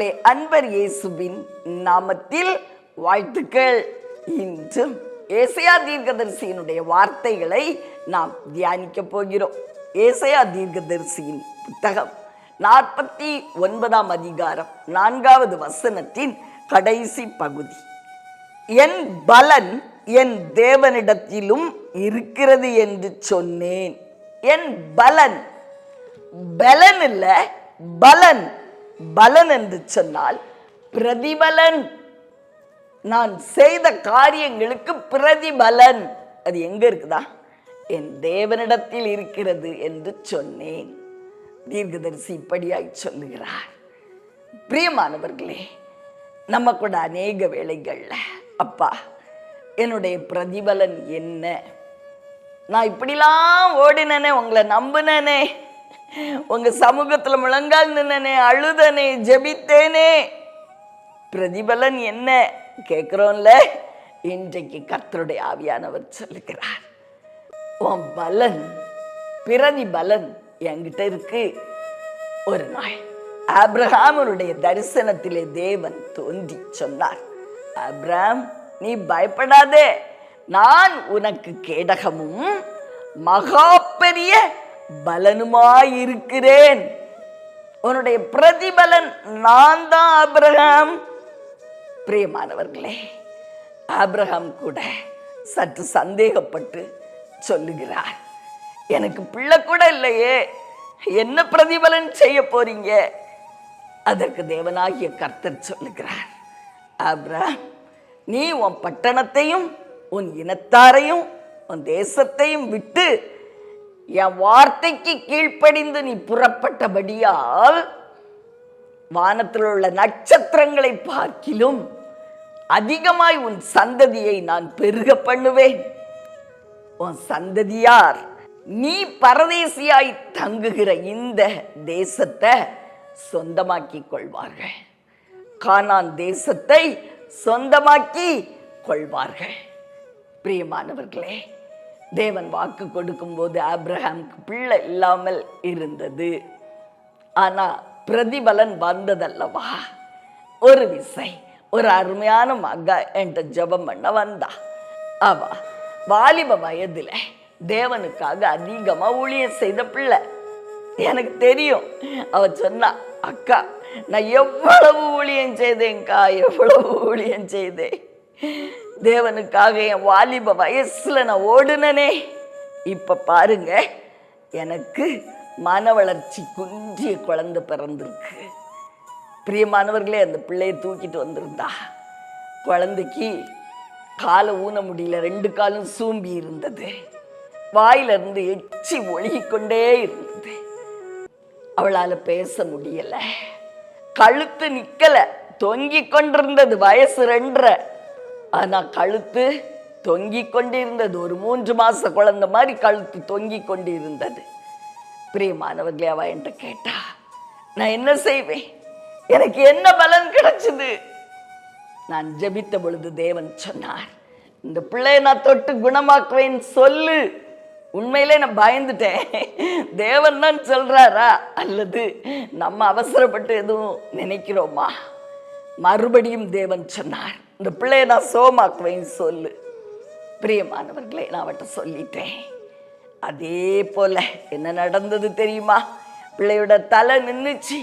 பிரியமானவர்களே அன்பர் இயேசுவின் நாமத்தில் வாழ்த்துக்கள். இன்றும் ஏசையா தீர்க்கதரிசியினுடைய வார்த்தைகளை நாம் தியானிக்க போகிறோம். ஏசையா தீர்க்கதரிசியின் புத்தகம் நாற்பத்தி ஒன்பதாம் அதிகாரம் நான்காவது வசனத்தின் கடைசி பகுதி. என் பலன் என் தேவனிடத்திலும் இருக்கிறது என்று சொன்னேன். என் பலன். பலன் இல்லை பலன். பலன் என்று சொன்னால் பிரதிபலன். நான் செய்த காரியங்களுக்கு பிரதிபலன். அது எங்க இருக்குதா? என் தேவனிடத்தில் இருக்கிறது என்று சொன்னேன். தீர்க்கதரிசி இப்படியாய் சொல்லுகிறார். பிரியமானவர்களே நம்ம கூட அநேக வேலைகளில் அப்பா என்னுடைய பிரதிபலன் என்ன? நான் இப்படிலாம் ஓடினேனே உங்களை நம்பினேனே. உங்க சமூகத்தில் முழங்கால் நின்னனே அழுதனே ஜெபித்தேனே. பிரதிபலன் என்ன கேட்குறோம்ல இன்றைக்கு கத்தருடைய ஆவியானவர் சொல்லுகிறார். உன் பலன் பிரதிபலன் என்கிட்ட இருக்கு. ஒரு நாள் ஆப்ரஹாமனுடைய தரிசனத்திலே தேவன் தோன்றி சொன்னார். ஆப்ரஹாம் நீ பயப்படாதே. நான் உனக்கு கேடகமும் மகா பெரிய பலனுமாயிருக்கிறேன். உன்னுடைய பிரதிபலன் நான் தான் ஆபிரகாம். பிரியமானவர்களே ஆபிரகாம் கூட சற்று சந்தேகப்பட்டு சொல்லுகிறார். எனக்கு பிள்ளை கூட இல்லையே என்ன பிரதிபலன் செய்ய போறீங்க? அதற்கு தேவனாகிய கர்த்தர் சொல்லுகிறார் ஆபிரகாம் நீ உன் பட்டணத்தையும் உன் இனத்தாரையும் உன் தேசத்தையும் விட்டு என் வார்த்தைக்கு கீழ்ப்படிந்து நீ புறப்பட்டபடியால் வானத்தில் உள்ள நட்சத்திரங்களை பார்க்கிலும் அதிகமாய் உன் சந்ததியை நான் பெருக பண்ணுவேன். உன் சந்ததியார் நீ பரதேசியாய் தங்குகிற இந்த தேசத்தை சொந்தமாக்கி கொள்வார்கள். கானான் தேசத்தை சொந்தமாக்கி கொள்வார்கள். பிரியமானவர்களே தேவன் வாக்கு கொடுக்கும்போது ஆப்ரஹாம்க்கு பிள்ளை இல்லாமல் இருந்தது. ஆனால் பிரதிபலன் வந்ததல்லவா? ஒரு விசை ஒரு அருமையான மக என்கிட்ட ஜெபம் பண்ண வந்தா. அவ வாலிப வயதில் தேவனுக்காக அதிகமாக ஊழியம் செய்த பிள்ளை. எனக்கு தெரியும். அவ சொன்னா அக்கா நான் எவ்வளவு ஊழியம் செய்தேன்க்கா எவ்வளவு ஊழியம் செய்தேன்? தேவனுக்காக என் வாலிப வயசில் நான் ஓடுனனே. இப்போ பாருங்க எனக்கு மன வளர்ச்சி குன்றிய குழந்தை பிறந்திருக்கு. பிரியமானவர்களே அந்த பிள்ளையை தூக்கிட்டு வந்திருந்தா. குழந்தைக்கு காலை ஊன முடியல ரெண்டு காலும் சூம்பி இருந்தது. வாயிலிருந்து எச்சி ஒழுகிக்கொண்டே இருந்தது. அவளால் பேச முடியலை. கழுத்து நிற்கலை தொங்கிக் கொண்டிருந்தது வயசு ரெண்டரை. ஆனால் கழுத்து தொங்கிக் கொண்டிருந்தது. ஒரு மூன்று மாத குழந்தை மாதிரி கழுத்து தொங்கிக் கொண்டிருந்தது. பிரியமானவர்களே அவ என்று கேட்டா நான் என்ன செய்வேன்? எனக்கு என்ன பலன் கிடைச்சது? நான் ஜெபித்த பொழுது தேவன் சொன்னார் இந்த பிள்ளையை நான் தொட்டு குணமாக்குவேன் சொல்லு. உண்மையிலே நான் பயந்துட்டேன். தேவன் தான் சொல்றாரா? அல்லது நம்ம அவசரப்பட்டு எதுவும் நினைக்கிறோமா? மறுபடியும் தேவன் சொன்னார் இந்த பிள்ளையை நான் சோமாக்குவேன் சொல்லு. பிரியமானவர்களே நான் அவட்ட சொல்லிட்டேன். அதே போல என்ன நடந்தது தெரியுமா? பிள்ளையோட தலை நின்றுச்சு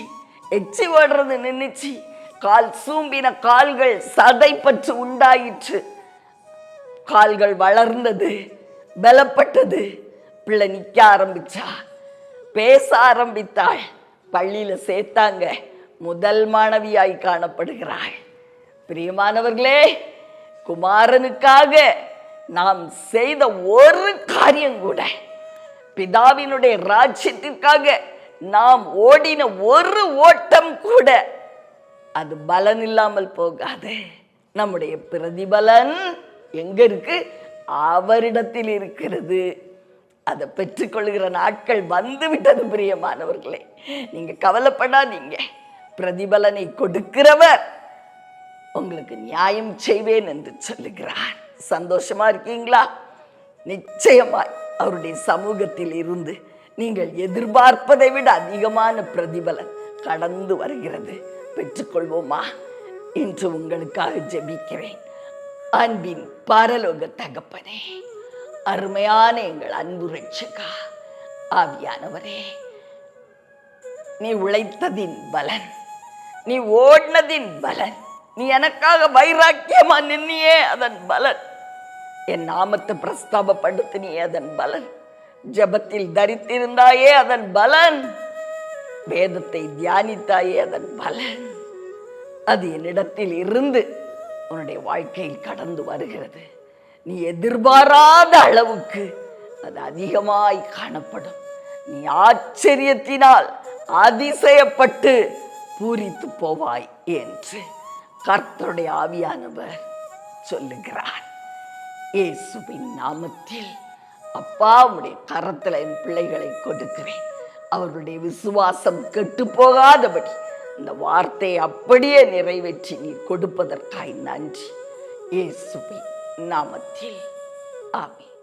எச்சி ஓடுறது நின்றுச்சு கால் சூம்பின கால்கள் சதை பற்று உண்டாயிற்று. கால்கள் வளர்ந்தது பலப்பட்டது. பிள்ளை நிற்க ஆரம்பிச்சா பேச ஆரம்பித்தாள். பள்ளியில் சேர்த்தாங்க. முதல் மாணவியாய் காணப்படுகிறாள். பிரியமானவர்களே குமாரனுக்காக நாம் செய்த ஒரு காரியம் கூட பிதாவினுடைய ராஜ்யத்திற்காக நாம் ஓடின ஒரு ஓட்டம் கூட அது பலன் இல்லாமல் போகாது. நம்முடைய பிரதிபலன் எங்க இருக்கு? அவரிடத்தில் இருக்கிறது. அதை பெற்றுக்கொள்கிற நாட்கள் வந்து விட்டது பிரியமானவர்களே. நீங்க கவலைப்படாதீங்க. பிரதிபலனை கொடுக்கிறவர் உங்களுக்கு நியாயம் செய்வேன் என்று சொல்லுகிறார். சந்தோஷமா இருக்கீங்களா? நிச்சயமாய் அவருடைய சமூகத்தில் இருந்து நீங்கள் எதிர்பார்ப்பதை விட அதிகமான பிரதிபலன் கடந்து வருகிறது. பெற்றுக்கொள்வோமா? இன்று உங்களுக்காக ஜெபிக்கிறேன். அன்பின் பரலோக தகப்பனே அருமையான எங்கள் அன்பு ரட்சகா ஆவியானவரே நீ உழைத்ததின் பலன் நீ ஓடினதின் பலன். நீ எனக்காக வைராக்கியமா நின்னியே அதன் பலன். என் நாமத்தை பிரஸ்தாபப்படுத்தினியே அதன் பலன். ஜெபத்தில் தரித்திருந்தாயே அதன் பலன். வேதத்தை தியானித்தாயே அதன் பலன். அது என்னிடத்தில் இருந்து உன்னுடைய வாழ்க்கையில் கடந்து வருகிறது. நீ எதிர்பாராத அளவுக்கு அது அதிகமாய் காணப்படும். நீ ஆச்சரியத்தினால் அதிசயப்பட்டு பூரித்து போவாய் என்று கர்த்தருடைய ஆவியானவர் சொல்லுகிறார். இயேசுவின் நாமத்தில் அப்பா உடைய கரத்தில் என் பிள்ளைகளை கொடுக்கிறேன். அவருடைய விசுவாசம் கெட்டு போகாதபடி இந்த வார்த்தையை அப்படியே நிறைவேற்றி நீ கொடுப்பதற்காய் நன்றி. இயேசுவின் நாமத்தில். ஆமென்.